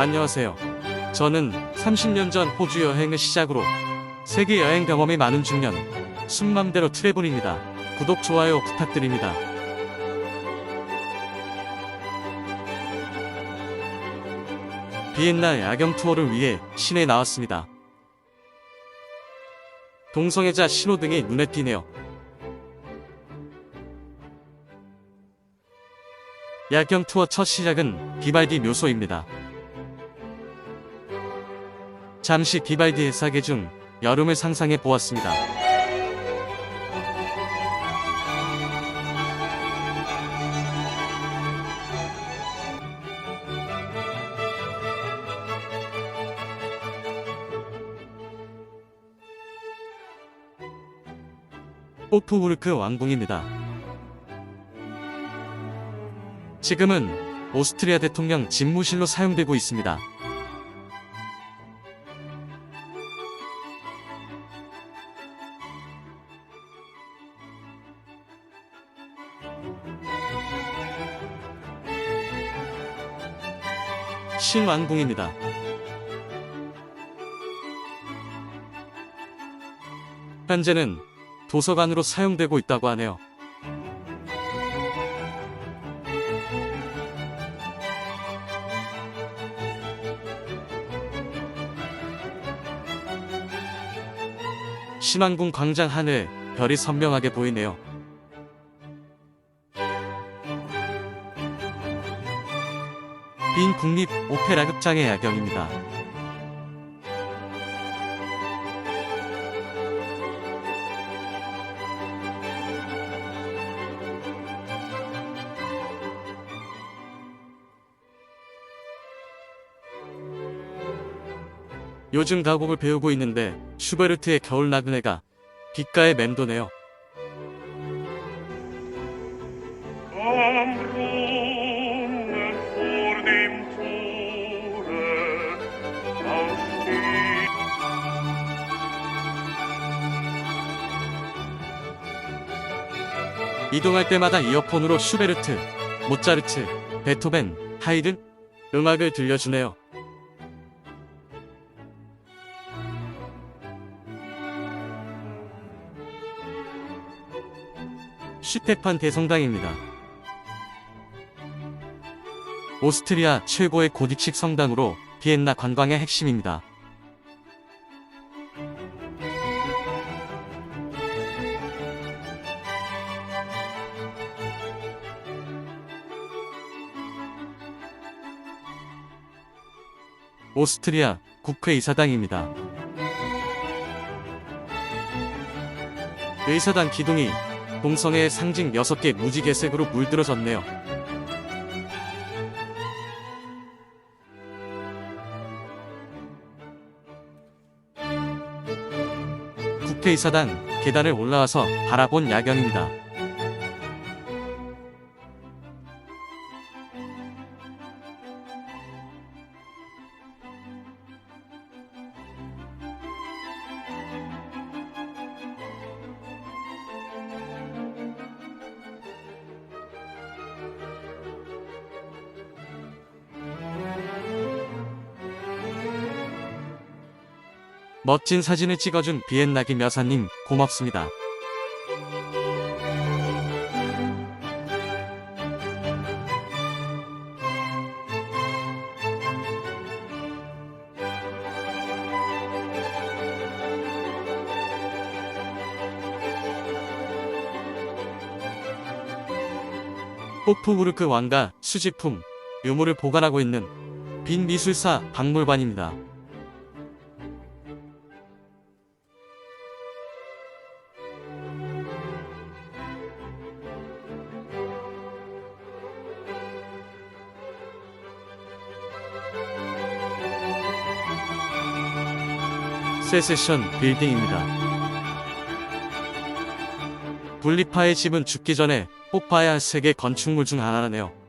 안녕하세요. 저는 30년 전 호주 여행을 시작으로 세계 여행 경험이 많은 중년 순맘대로 트래블입니다. 구독 좋아요 부탁드립니다. 비엔나 야경 투어를 위해 시내에 나왔습니다. 동성애자 신호등이 눈에 띄네요. 야경 투어 첫 시작은 비발디 묘소입니다. 잠시 비발디의 사계 중 여름을 상상해 보았습니다. 오프우르크 왕궁입니다. 지금은 오스트리아 대통령 집무실로 사용되고 있습니다. 신왕궁입니다. 현재는 도서관으로 사용되고 있다고 하네요. 신왕궁 광장 하늘 별이 선명하게 보이네요. 빈 국립 오페라 극장의 야경입니다. 요즘 가곡을 배우고 있는데 슈베르트의 겨울 나그네가 귓가에 맴도네요. 이동할 때마다 이어폰으로 슈베르트, 모차르트, 베토벤, 하이든 음악을 들려주네요. 슈테판 대성당입니다. 오스트리아 최고의 고딕식 성당으로 비엔나 관광의 핵심입니다. 오스트리아 국회의사당입니다. 의사당 기둥이 동성애의 상징 6개 무지개색으로 물들어졌네요. 국회의사당 계단을 올라와서 바라본 야경입니다. 멋진 사진을 찍어준 비엔나기 여사님 고맙습니다. 호프부르크 왕가 수집품, 유물을 보관하고 있는 빈 미술사 박물관입니다. 세세션 빌딩입니다. 분리파의 집은 죽기 전에 뽑아야 할 세계 건축물 중 하나네요.